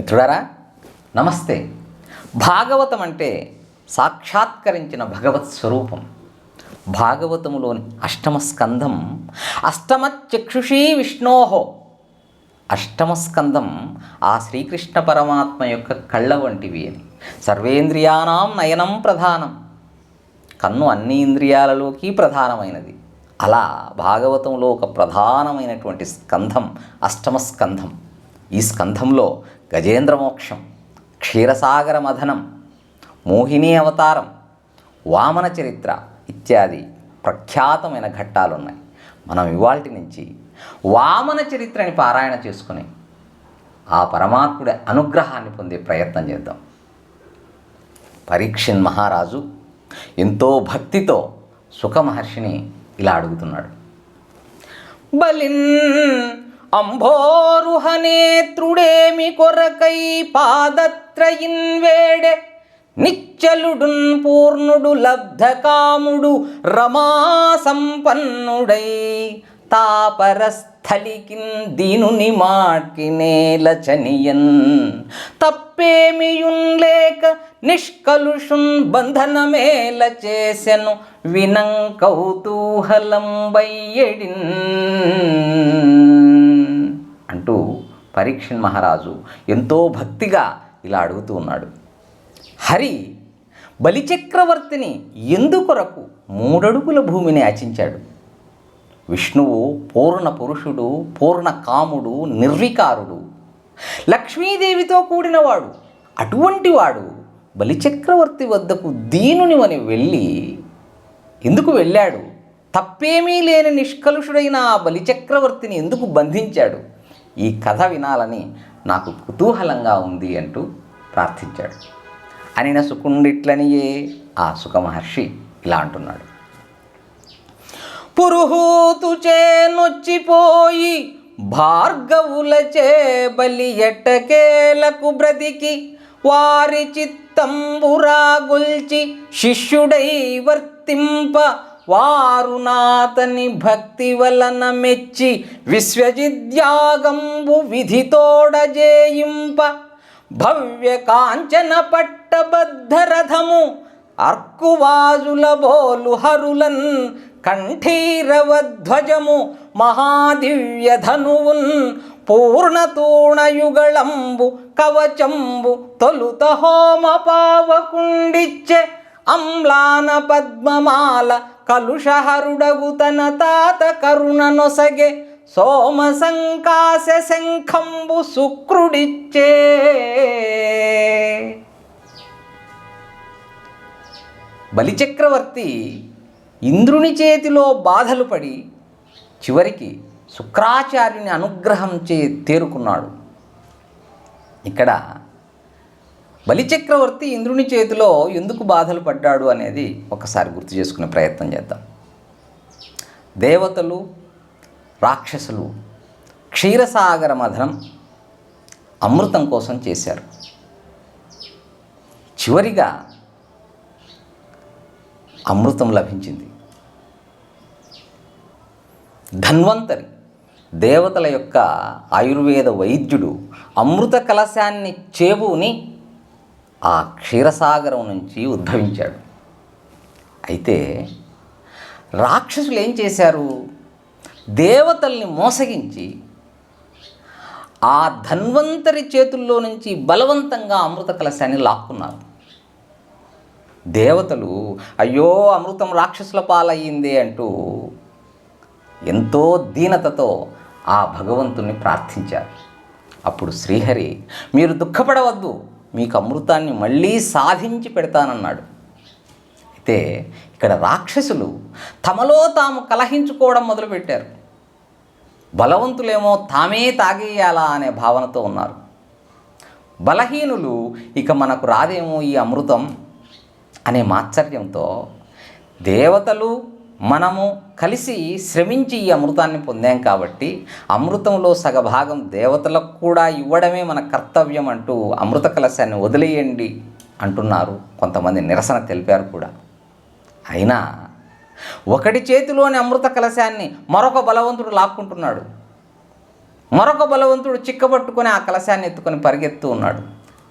మిత్రుడారా నమస్తే. భాగవతం అంటే సాక్షాత్కరించిన భగవత్ స్వరూపం. భాగవతములోని అష్టమ స్కంధం అష్టమ చక్షుషీ విష్ణోహో అష్టమ స్కందం ఆ శ్రీకృష్ణ పరమాత్మ యొక్క కళ్ళ వంటివి అని. సర్వేంద్రియానాం నయనం ప్రధానం. కన్ను అన్ని ఇంద్రియాలలోకి ప్రధానమైనది. అలా భాగవతంలో ఒక ప్రధానమైనటువంటి స్కంధం అష్టమ స్కంధం ఈ స్కంధంలో గజేంద్ర మోక్షం క్షీరసాగర మథనం మోహిని అవతారం వామన చరిత్ర ఇత్యాది ప్రఖ్యాతమైన ఘట్టాలు ఉన్నాయి మనం ఇవాల్టి నుంచి వామన చరిత్రని పారాయణ చేసుకుని ఆ పరమాత్ముడి అనుగ్రహాన్ని పొందే ప్రయత్నం చేద్దాం. పరీక్షిన్ మహారాజు ఎంతో భక్తితో సుఖ మహర్షిని ఇలా అడుగుతున్నాడు. బలిన్ అంభోరుహనేత్రుడేమి కొరకై పాదత్రయిన్ వేడే నిచ్చలుడున్ పూర్ణుడు లబ్ధకాముడు రమా సంపన్నుడై తాపరస్థలికిన్ దీనుని మాట్కి నేలచనియన్. తప్పేమియున్ లేక నిష్కలుషున్ బంధనమేల చేసెను వినం కౌతూహలం బయ్యడిన్ అంటూ పరీక్షణ్ మహారాజు ఎంతో భక్తిగా ఇలా అడుగుతూ ఉన్నాడు. హరి బలిచక్రవర్తిని ఎందుకొరకు మూడడుగుల భూమిని యాచించాడు? విష్ణువు పూర్ణ పురుషుడు పూర్ణ కాముడు నిర్వికారుడు లక్ష్మీదేవితో కూడినవాడు అటువంటి వాడు బలిచక్రవర్తి వద్దకు దీనునివని వెళ్ళి ఎందుకు వెళ్ళాడు? తప్పేమీ లేని నిష్కలుషుడైన ఆ బలిచక్రవర్తిని ఎందుకు బంధించాడు? ఈ కథ వినాలని నాకు కుతూహలంగా ఉంది అంటూ ప్రార్థించాడు. అనిన సుకుండిట్లనియే ఆ సుఖమహర్షి ఇలా అంటున్నాడు. పురుహూతుచే నొచ్చిపోయి భార్గవులచే బలి ఎట్టకేలకు బ్రతికి వారి చిత్తంబురా గుల్చి శిష్యుడై వర్తింప వారు నాతని భక్తి వలన మెచ్చి విశ్వజిద్యాగంబు విధితోడజేయింప. భవ్య కాంచన పట్టబద్ధరథము అర్కువాజుల బోలు హరులన్ కంఠీరవధ్వజము మహాదివ్యధనువున్ పూర్ణతూణయుగళంబు కవచంబు తొలుత హోమ పావకుండిచ్చే అమ్లాన పద్మమాల కలుషహరుడగు తన తాత కరుణ నొసగే సోమ సంకాశ శంఖంబు శుక్రుడిచ్చే. బలిచక్రవర్తి ఇంద్రుని చేతిలో బాధలు పడి చివరికి శుక్రాచార్యుని అనుగ్రహం చే తేరుకున్నాడు. ఇక్కడ బలిచక్రవర్తి ఇంద్రుని చేతిలో ఎందుకు బాధలు పడ్డాడు అనేది ఒకసారి గుర్తు చేసుకునే ప్రయత్నం చేద్దాం. దేవతలు రాక్షసులు క్షీరసాగర మథనం అమృతం కోసం చేశారు. చివరిగా అమృతం లభించింది. ధన్వంతరి దేవతల యొక్క ఆయుర్వేద వైద్యుడు అమృత కలశాన్ని చేబుని ఆ క్షీరసాగరం నుంచి ఉద్భవించాడు. అయితే రాక్షసులు ఏం చేశారు? దేవతల్ని మోసగించి ఆ ధన్వంతరి చేతుల్లో నుంచి బలవంతంగా అమృత కలశాన్ని లాక్కున్నారు. దేవతలు అయ్యో అమృతం రాక్షసుల పాలయ్యింది అంటూ ఎంతో దీనతతో ఆ భగవంతుణ్ణి ప్రార్థించారు. అప్పుడు శ్రీహరి మీరు దుఃఖపడవద్దు మీకు అమృతాన్ని మళ్ళీ సాధించి పెడతానన్నాడు. అయితే ఇక్కడ రాక్షసులు తమలో తాము కలహించుకోవడం మొదలుపెట్టారు. బలవంతులేమో తామే తాగేయాలా అనే భావనతో ఉన్నారు. బలహీనులు ఇక మనకు రాదేమో ఈ అమృతం అనే మాత్సర్యంతో దేవతలు మనము కలిసి శ్రమించి ఈ అమృతాన్ని పొందాం కాబట్టి అమృతంలో సగభాగం దేవతలకు కూడా ఇవ్వడమే మన కర్తవ్యం అంటూ అమృత కలశాన్ని వదిలేయండి అంటున్నారు. కొంతమంది నిరసన తెలిపారు కూడా. అయినా ఒకటి చేతిలోని అమృత కలశాన్ని మరొక బలవంతుడు లాక్కుంటున్నాడు. మరొక బలవంతుడు చిక్కబట్టుకొని ఆ కలశాన్ని ఎత్తుకొని పరిగెత్తు ఉన్నాడు.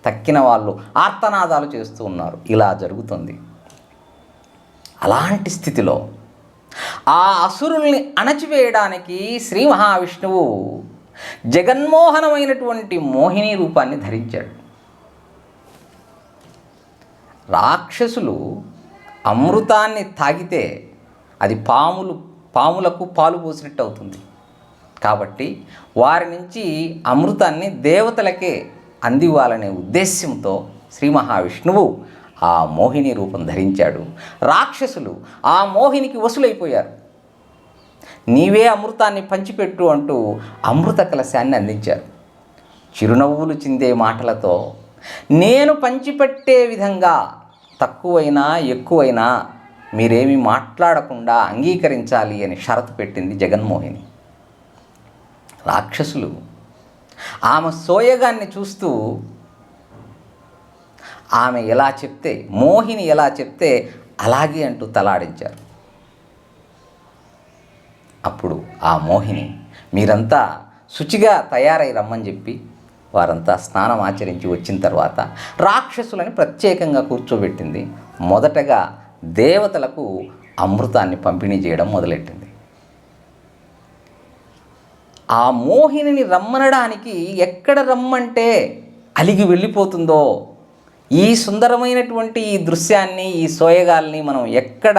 తక్కిన వాళ్ళు ఆర్తనాదాలు చేస్తూ ఉన్నారు. ఇలా జరుగుతుంది. అలాంటి స్థితిలో ఆ అసురుల్ని అణచివేయడానికి శ్రీ మహావిష్ణువు జగన్మోహనమైనటువంటి మోహిని రూపాన్ని ధరించాడు. రాక్షసులు అమృతాన్ని తాగితే అది పాములు పాములకు పాలు పోసినట్టు అవుతుంది. కాబట్టి వారి నుంచి అమృతాన్ని దేవతలకే అందివ్వాలనే ఉద్దేశ్యంతో శ్రీ మహావిష్ణువు ఆ మోహిని రూపం ధరించాడు. రాక్షసులు ఆ మోహినికి వసులైపోయారు. నీవే అమృతాన్ని పంచిపెట్టు అంటూ అమృత కలశాన్ని అందించారు. చిరునవ్వులు చిందే మాటలతో నేను పంచిపెట్టే విధంగా తక్కువైనా ఎక్కువైనా మీరేమి మాట్లాడకుండా అంగీకరించాలి అని షరతు పెట్టింది జగన్మోహిని. రాక్షసులు ఆమె సోయగాన్ని చూస్తూ ఆమె ఎలా చెప్తే మోహిని ఎలా చెప్తే అలాగే అంటూ తలాడించారు. అప్పుడు ఆ మోహిని మీరంతా శుచిగా తయారై రమ్మని చెప్పి వారంతా స్నానం ఆచరించి వచ్చిన తర్వాత రాక్షసులని ప్రత్యేకంగా కూర్చోబెట్టింది. మొదటగా దేవతలకు అమృతాన్ని పంపిణీ చేయడం మొదలెట్టింది. ఆ మోహినిని రమ్మనడానికి ఎక్కడ రమ్మంటే అలిగి వెళ్ళిపోతుందో ఈ సుందరమైనటువంటి ఈ దృశ్యాన్ని ఈ సోయగాల్ని మనం ఎక్కడ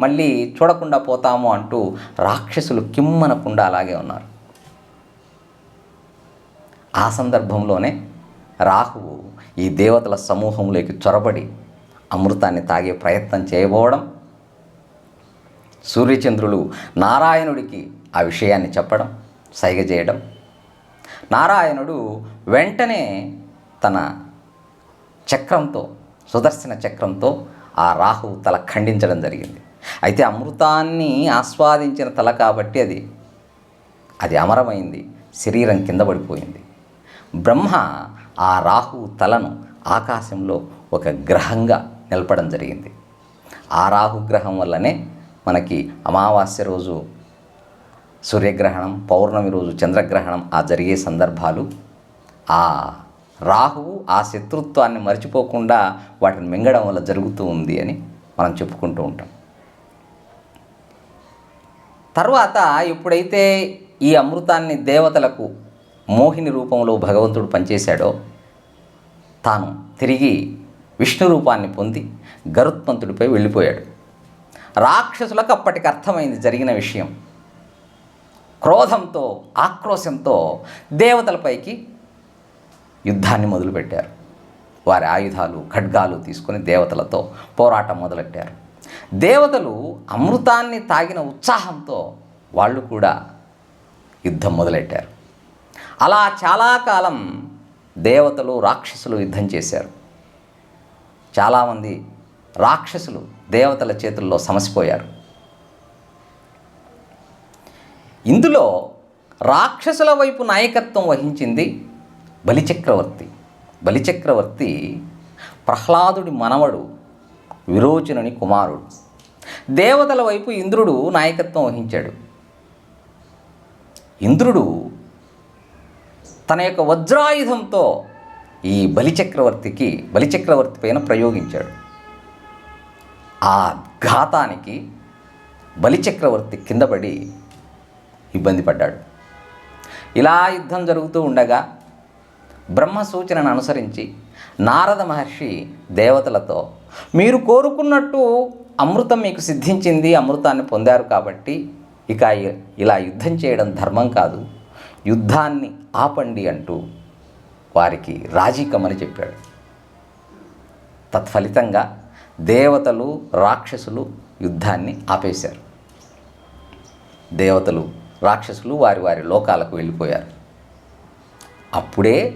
మళ్ళీ చూడకుండా పోతాము అంటూ రాక్షసులు కిమ్మనకుండా అలాగే ఉన్నారు. ఆ సందర్భంలోనే రాహువు ఈ దేవతల సమూహంలోకి చొరబడి అమృతాన్ని తాగే ప్రయత్నం చేయబోవడం సూర్యచంద్రులు నారాయణుడికి ఆ విషయాన్ని చెప్పడం సైగ చేయడం. నారాయణుడు వెంటనే తన చక్రంతో సుదర్శన చక్రంతో ఆ రాహు తల ఖండించడం జరిగింది. అయితే అమృతాన్ని ఆస్వాదించిన తల కాబట్టి అది అది అమరమైంది శరీరం కింద పడిపోయింది. బ్రహ్మ ఆ రాహు తలను ఆకాశంలో ఒక గ్రహంగా నిలపడం జరిగింది. ఆ రాహు గ్రహం వల్లనే మనకి అమావాస్య రోజు సూర్యగ్రహణం పౌర్ణమి రోజు చంద్రగ్రహణం ఆ జరిగే సందర్భాలు. ఆ రాహువు ఆ శత్రుత్వాన్ని మర్చిపోకుండా వాటిని మింగడం వల్ల జరుగుతూ ఉంది అని మనం చెప్పుకుంటూ ఉంటాం. తర్వాత ఎప్పుడైతే ఈ అమృతాన్ని దేవతలకు మోహిని రూపంలో భగవంతుడు పనిచేశాడో తాను తిరిగి విష్ణు రూపాన్ని పొంది గరుత్మంతుడిపై వెళ్ళిపోయాడు. రాక్షసులకు అప్పటికి అర్థమైంది జరిగిన విషయం. క్రోధంతో ఆక్రోశంతో దేవతలపైకి యుద్ధాన్ని మొదలుపెట్టారు. వారి ఆయుధాలు ఖడ్గాలు తీసుకొని దేవతలతో పోరాటం మొదలెట్టారు. దేవతలు అమృతాన్ని తాగిన ఉత్సాహంతో వాళ్ళు కూడా యుద్ధం మొదలెట్టారు. అలా చాలా కాలం దేవతలు రాక్షసులు యుద్ధం చేశారు. చాలామంది రాక్షసులు దేవతల చేతుల్లో సమసిపోయారు. ఇందులో రాక్షసుల వైపు నాయకత్వం వహించింది బలిచక్రవర్తి. బలిచక్రవర్తి ప్రహ్లాదుడి మనవడు విరోచనుని కుమారుడు. దేవతల వైపు ఇంద్రుడు నాయకత్వం వహించాడు. ఇంద్రుడు తన యొక్క వజ్రాయుధంతో ఈ బలిచక్రవర్తికి బలిచక్రవర్తి పైన ప్రయోగించాడు. ఆ ఘాతానికి బలిచక్రవర్తి కింద పడి ఇబ్బంది పడ్డాడు. ఇలా యుద్ధం జరుగుతూ ఉండగా బ్రహ్మ సూచనను అనుసరించి నారద మహర్షి దేవతలతో మీరు కోరుకున్నట్టు అమృతం మీకు సిద్ధించింది అమృతాన్ని పొందారు కాబట్టి ఇక ఇలా యుద్ధం చేయడం ధర్మం కాదు. యుద్ధాన్ని ఆపండి అంటూ వారికి రాజీకమని చెప్పాడు. తత్ఫలితంగా దేవతలు రాక్షసులు యుద్ధాన్ని ఆపేశారు. దేవతలు రాక్షసులు వారి వారి లోకాలకు వెళ్ళిపోయారు. అప్పుడే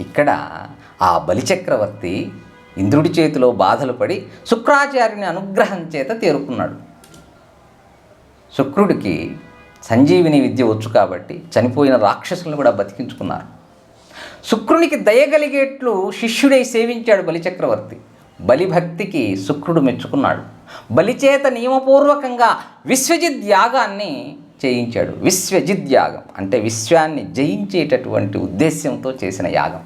ఇక్కడ ఆ బలిచక్రవర్తి ఇంద్రుడి చేతిలో బాధలు పడి శుక్రాచార్యుని అనుగ్రహం చేత తేరుకున్నాడు. శుక్రుడికి సంజీవిని విద్య వచ్చు కాబట్టి చనిపోయిన రాక్షసులను కూడా బతికించుకున్నారు. శుక్రునికి దయగలిగేట్లు శిష్యుడై సేవించాడు బలిచక్రవర్తి. బలిభక్తికి శుక్రుడు మెచ్చుకున్నాడు. బలిచేత నియమపూర్వకంగా విశ్వజిత్ యాగాన్ని చేయించాడు. విశ్వజిత్ యాగం అంటే విశ్వాన్ని జయించేటటువంటి ఉద్దేశ్యంతో చేసిన యాగం.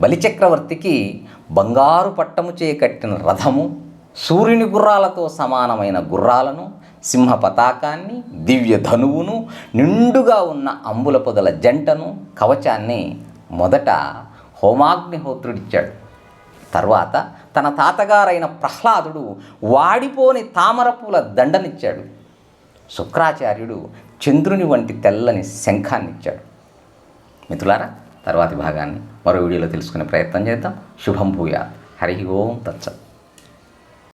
బలిచక్రవర్తికి బంగారు పట్టము చేకట్టిన రథము సూర్యుని గుర్రాలతో సమానమైన గుర్రాలను సింహ పతాకాన్ని దివ్య ధనువును నిండుగా ఉన్న అంబుల పొదల జంటను కవచాన్ని మొదట హోమాగ్నిహోత్రుడిచ్చాడు. తర్వాత తన తాతగారైన ప్రహ్లాదుడు వాడిపోని తామరపూల దండనిచ్చాడు. శుక్రాచార్యుడు చంద్రుని వంటి తెల్లని శంఖాన్నిచ్చాడు. మిత్రులారా తర్వాతి భాగాన్ని మరో వీడియోలో తెలుసుకునే ప్రయత్నం చేద్దాం. శుభం భూయాత్. హరి ఓం తచ్చత్